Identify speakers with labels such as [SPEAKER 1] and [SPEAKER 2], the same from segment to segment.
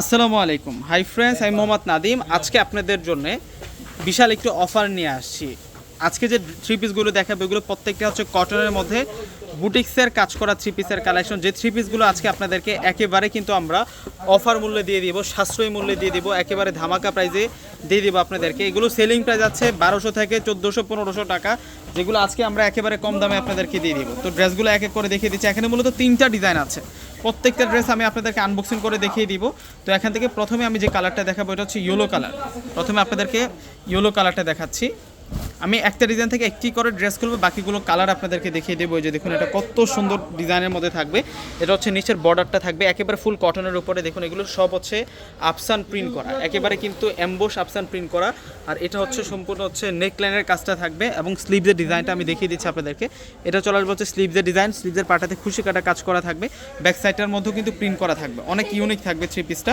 [SPEAKER 1] আসসালামু আলাইকুম। Hi friends আমি মোহাম্মদ নাদিম আজকে আপনাদের জন্য বিশাল একটু অফার নিয়ে আসছি। আজকে যে থ্রি পিসগুলো দেখাবো, এগুলো প্রত্যেকটা হচ্ছে কটনের মধ্যে। বুটিক্সের কাজ করা থ্রি পিসের কালেকশন যে থ্রি পিসগুলো আজকে আপনাদেরকে একেবারে কিন্তু আমরা অফার মূল্যে দিয়ে দিব, সাশ্রয়ী মূল্যে দিয়ে দিব, একেবারে ধামাকা প্রাইজে দিয়ে দিব আপনাদেরকে। এগুলো সেলিং প্রাইস আছে বারোশো থেকে চোদ্দোশো, পনেরোশো টাকা। যেগুলো আজকে আমরা একেবারে কম দামে আপনাদেরকে দিয়ে দিব। তো ড্রেসগুলো এক এক করে দেখিয়ে দিচ্ছি। এখানে মূলত তিনটা ডিজাইন আছে। প্রত্যেকটা ড্রেস আমি আপনাদেরকে আনবক্সিং করে দেখিয়ে দিব। তো এখান থেকে প্রথমে আমি যে কালারটা দেখাবো, এটা হচ্ছে ইয়েলো কালার প্রথমে আপনাদেরকে ইয়েলো কালারটা দেখাচ্ছি। আমি একটা ডিজাইন থেকে একটি করে ড্রেস খুলবো, বাকিগুলো কালার আপনাদেরকে দেখিয়ে দেবো। যে দেখুন, এটা কত সুন্দর ডিজাইনের মধ্যে থাকবে। এটা হচ্ছে নিচের বর্ডারটা থাকবে, একেবারে ফুল কটনের উপরে। দেখুন, এগুলো সব হচ্ছে আফসান প্রিন্ট করা। একেবারে কিন্তু অ্যাম্বোস আফসান প্রিন্ট করা। আর এটা হচ্ছে সম্পূর্ণ হচ্ছে নেকলাইনের কাজটা থাকবে এবং স্লিভসের ডিজাইনটা আমি দেখিয়ে দিচ্ছি আপনাদেরকে। এটা চলে আসবে হচ্ছে স্লিভসের ডিজাইন স্লিভসের পাটাতে খুশি কাটা কাজ করা থাকবে। ব্যাক সাইডটার মধ্যেও কিন্তু প্রিন্ট করা থাকবে। অনেক ইউনিক থাকবে থ্রি পিসটা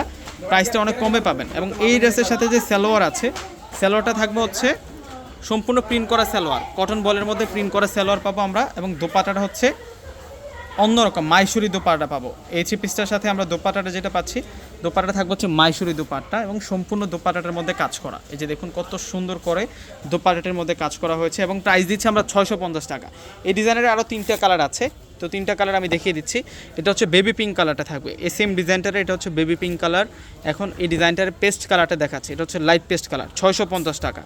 [SPEAKER 1] প্রাইসটা অনেক কমে পাবেন। এবং এই ড্রেসের সাথে যে স্যালোয়ার আছে স্যালোয়ারটা থাকবে হচ্ছে সম্পূর্ণ প্রিন্ট করা সালোয়ার। কটন বলের মধ্যে প্রিন্ট করা সালোয়ার পাবো আমরা এবং দোপাটাটা হচ্ছে অন্যরকম মাইসুরি দোপাটা পাবো। এই থ্রি পিসটার সাথে আমরা দোপাটাটা যেটা পাচ্ছি, দোপাটাটা থাকবে হচ্ছে মাইসুরি দোপাট্টা এবং সম্পূর্ণ দোপাটাটার মধ্যে কাজ করা। এই যে দেখুন কত সুন্দর করে দোপাটাটার মধ্যে কাজ করা হয়েছে এবং প্রাইস দিচ্ছে আমরা ছয়শো পঞ্চাশ টাকা। এই ডিজাইনের আরও তিনটা কালার আছে। তো তিনটা কালার আমি দেখিয়ে দিচ্ছি। এটা হচ্ছে বেবি পিঙ্ক কালারটা থাকবে। এই সেম ডিজাইনটার এটা হচ্ছে বেবি পিঙ্ক কালার এখন এই ডিজাইনটার পেস্ট কালারটা দেখাচ্ছে। এটা হচ্ছে লাইট পেস্ট কালার ছয়শো পঞ্চাশ টাকা।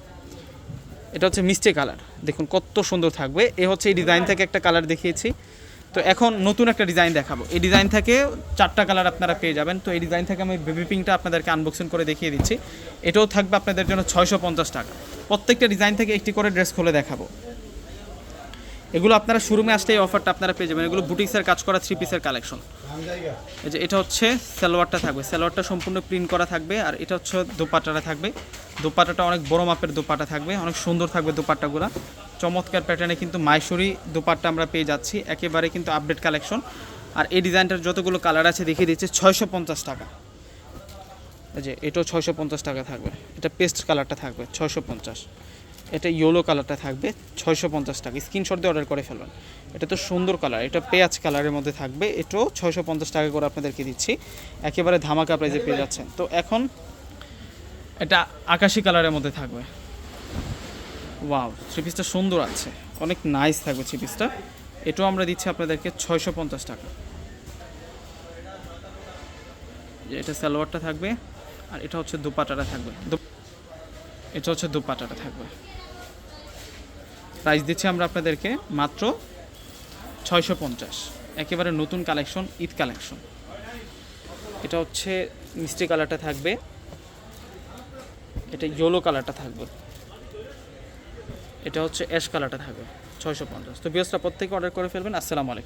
[SPEAKER 1] এটা হচ্ছে মিষ্টি কালার। দেখুন কত সুন্দর থাকবে। এ হচ্ছে এই ডিজাইন থেকে একটা কালার দেখিয়েছি। তো এখন নতুন একটা ডিজাইন দেখাবো। এই ডিজাইন থেকে চারটা কালার আপনারা পেয়ে যাবেন। তো এই ডিজাইন থেকে আমি বেবি পিঙ্কটা আপনাদেরকে আনবক্সিং করে দেখিয়ে দিচ্ছি। এটাও থাকবে আপনাদের জন্য ছয়শো পঞ্চাশ টাকা। প্রত্যেকটা ডিজাইন থেকে একটি করে ড্রেস খুলে দেখাবো। এগুলো আপনারা শোরুমে আসলে এই অফারটা আপনারা পেয়ে যাবেন। এগুলো বুটিক্সের কাজ করা থ্রি পিসের কালেকশন এই যে এটা হচ্ছে সালোয়ারটা থাকবে। সালোয়ারটা সম্পূর্ণ প্রিন্ট করা থাকবে আর এটা হচ্ছে দোপাট্টাটা থাকবে। দোপাট্টাটা অনেক বড় মাপের দোপাটা থাকবে, অনেক সুন্দর থাকবে দোপাট্টাগুলো। চমৎকার প্যাটার্নে কিন্তু মাইসুরি দোপাট্টা আমরা পেয়ে যাচ্ছি, একেবারে কিন্তু আপডেট কালেকশন আর এই ডিজাইনটার যতগুলো কালার আছে দেখিয়ে দিচ্ছে, ছয়শো পঞ্চাশ টাকা। এই যে এটাও ছয়শো পঞ্চাশ টাকা থাকবে। এটা পেস্ট কালারটা থাকবে, ছয়শো পঞ্চাশ। এটা ইয়েলো কালারটা থাকবে, ছয়শো পঞ্চাশ টাকা। স্ক্রিনশট দিয়ে অর্ডার করে ফেলবেন। এটা তো সুন্দর কালার এটা পেঁয়াজ কালারের মধ্যে থাকবে। এটাও ছয়শো পঞ্চাশ টাকা করে আপনাদেরকে দিচ্ছি। একেবারে ধামাকা প্রাইজে পেয়ে যাচ্ছেন। তো এখন এটা আকাশি কালারের মধ্যে থাকবে। ওয়াও থ্রি পিসটা সুন্দর আছে। অনেক নাইস থাকবে থ্রি পিসটা এটাও আমরা দিচ্ছি আপনাদেরকে ছয়শো পঞ্চাশ টাকা। এটা সালোয়ারটা থাকবে, আর এটা হচ্ছে দুপাটাটা থাকবে। এটা হচ্ছে দুপাটাটা থাকবে। প্রাইস দিচ্ছি আমরা আপনাদেরকে মাত্র ছয়শো পঞ্চাশ। একেবারে নতুন কালেকশন, ঈদ কালেকশন। এটা হচ্ছে মিষ্টি কালারটা থাকবে। এটা ইয়েলো কালারটা থাকবে। এটা হচ্ছে অ্যাশ কালারটা থাকবে, ছয়শো পঞ্চাশ। তো বিয়সটা থেকে অর্ডার করে ফেলবেন। আসসালামু আলাইকুম।